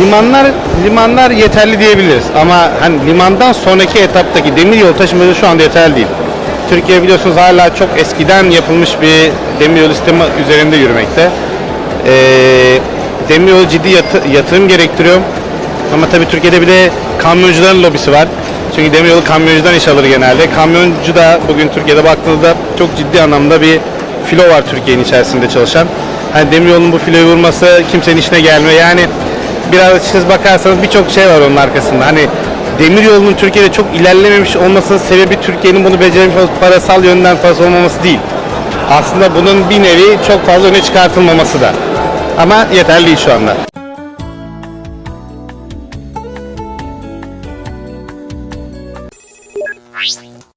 Limanlar limanlar yeterli diyebiliriz ama hani limandan sonraki etaptaki demir yol taşımacılığı şu anda yeterli değil. Türkiye biliyorsunuz hala çok eskiden yapılmış bir demir yolu sistemi üzerinde yürümekte. Ee, demir yolu ciddi yatı- yatırım gerektiriyor. Ama tabii Türkiye'de bir de kamyoncuların lobisi var. Çünkü demir yolu kamyoncudan iş alır genelde. Kamyoncu da bugün Türkiye'de baktığınızda çok ciddi anlamda bir filo var Türkiye'nin içerisinde çalışan. Hani demir yolunun bu filoyu vurması kimsenin işine gelmiyor. Yani biraz açıkçası bakarsanız birçok şey var onun arkasında. Hani demir yolunun Türkiye'de çok ilerlememiş olmasının sebebi Türkiye'nin bunu beceremiş parasal yönden fazla olmaması değil. Aslında bunun bir nevi çok fazla öne çıkartılmaması da. Ama yeterli şu anda. Bye.